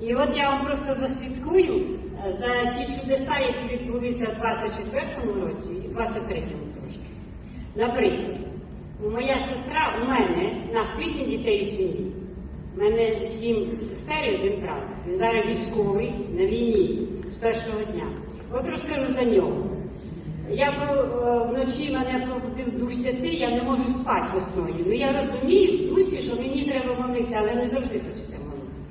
І от я вам просто заслідкую е, за ті чудеса, які відбулися в 24-му році і 23-му трошки. Наприклад, моя сестра, у мене, нас вісім дітей у сім'ї. У мене сім сестер і один брат. Він зараз військовий на війні з першого дня. От розкажу за нього. Я е, вночі мене пробудив дух святий, я не можу спати весною. Ну я розумію в дусі, що мені треба молитися, але не завжди хочеться.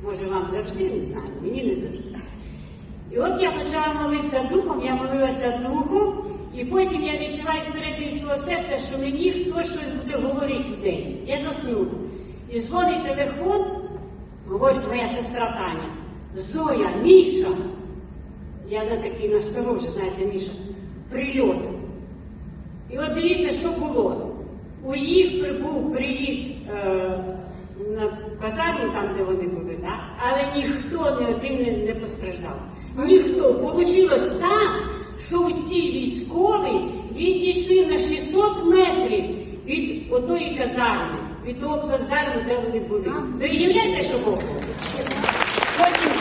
Може вам завжди, не знаю, мені не завжди. І от я почала молитися духом, я молилася духом, і потім я відчуваю всередині свого серця, що мені хтось щось буде говорити в день. Я заснула. І дзвонить телефон, говорить твоя сестра Таня, Зоя, Міша. Я на такий насторожі, знаєте, Міша, прильот. І от дивіться, що було. У їх прибув приліт е, на казарму, там, де вони були, да? але ніхто не один не, не постраждав. Ніхто. Получилось так, що всі військові відійшли на 600 метрів від отої казарми, від того плацдарму, де вони були. Ви уявляєте, що було? Потім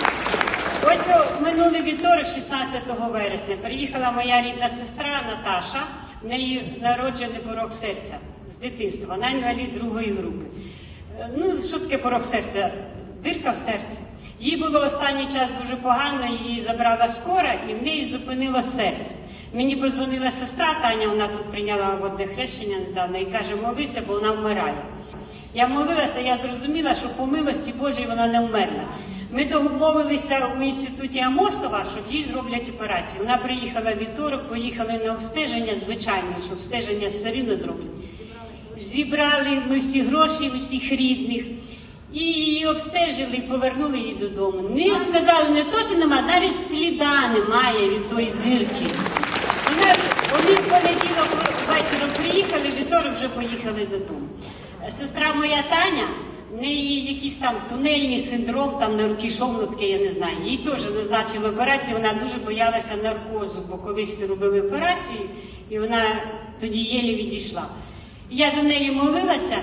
Ось минулий вівторок, 16 вересня, приїхала моя рідна сестра Наташа, в неї народжений порок серця з дитинства, вона інвалід другої групи. Е, Ну, що таке порок серця? Дирка в серці. Їй було останній час дуже погано, її забрала скора і в неї зупинилось серце. Мені позвонила сестра Таня, вона тут прийняла водне хрещення недавно і каже, молися, бо вона вмирає. Я молилася, я зрозуміла, що по милості Божій вона не вмерла. Ми домовилися у інституті Амосова, що їй зроблять операцію. Вона приїхала вівторок, поїхали на обстеження, звичайно, що обстеження все рівно зроблять. Зібрали ми всі гроші, всіх рідних. І її обстежили повернули її додому. Не сказали не то, що нема, навіть сліда немає від тої дирки. Вона, вони понеділок вечором приїхали, вівторок вже поїхали додому. Сестра моя Таня, в неї якийсь там тунельний синдром, там на руки шовно таке, я не знаю. Їй теж назначили операцію, вона дуже боялася наркозу, бо колись робили операцію, і вона тоді єлі відійшла. Я за нею молилася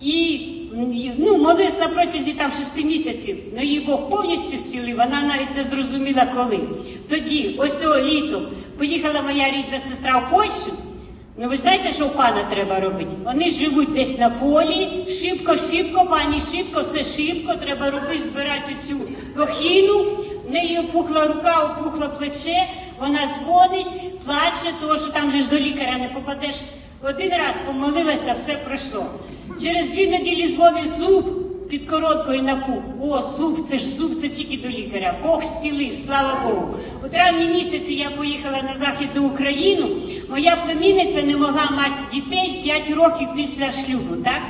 і ну, молилась на протязі там шести місяців. Ну її Бог повністю зцілив, вона навіть не зрозуміла коли. Тоді, ось о літо, поїхала моя рідна сестра в Польщу. Ну ви знаєте, що в пана треба робити? Вони живуть десь на полі, шибко, шибко, пані шибко, все шибко, треба робити, збирати цю лохіну. В неї опухла рука, опухло плече, вона дзвонить, плаче, тому що там же ж до лікаря не попадеш. Один раз помолилася, все пройшло. Через дві неділі дзвонить зуб під короткою напух. О, зуб, це ж зуб, це тільки до лікаря. Бог зцілив, слава Богу. У травні місяці я поїхала на Західну Україну. Моя племінниця не могла мати дітей 5 років після шлюбу. Так?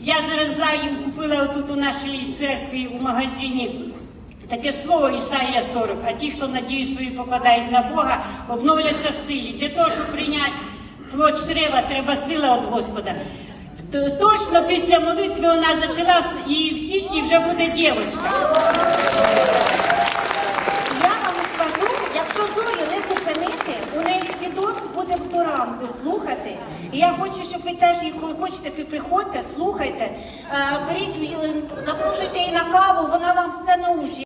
Я завезла їм, купила отут у нашій церкві у магазині. Таке слово Ісаїя 40, а ті, хто надію свою покладають на Бога, обновляться в силі. Для того, щоб прийняти плод чрева, треба сила від Господа. Точно після молитви вона зачала і в січні вже буде дівчинка. Я вам скажу, якщо Зою не зупинити, у неї свідок буде до ранку слухати. І я хочу, щоб ви теж, коли хочете, приходьте, слухайте, е, беріть, е, запрошуйте її на каву, вона вам все научить.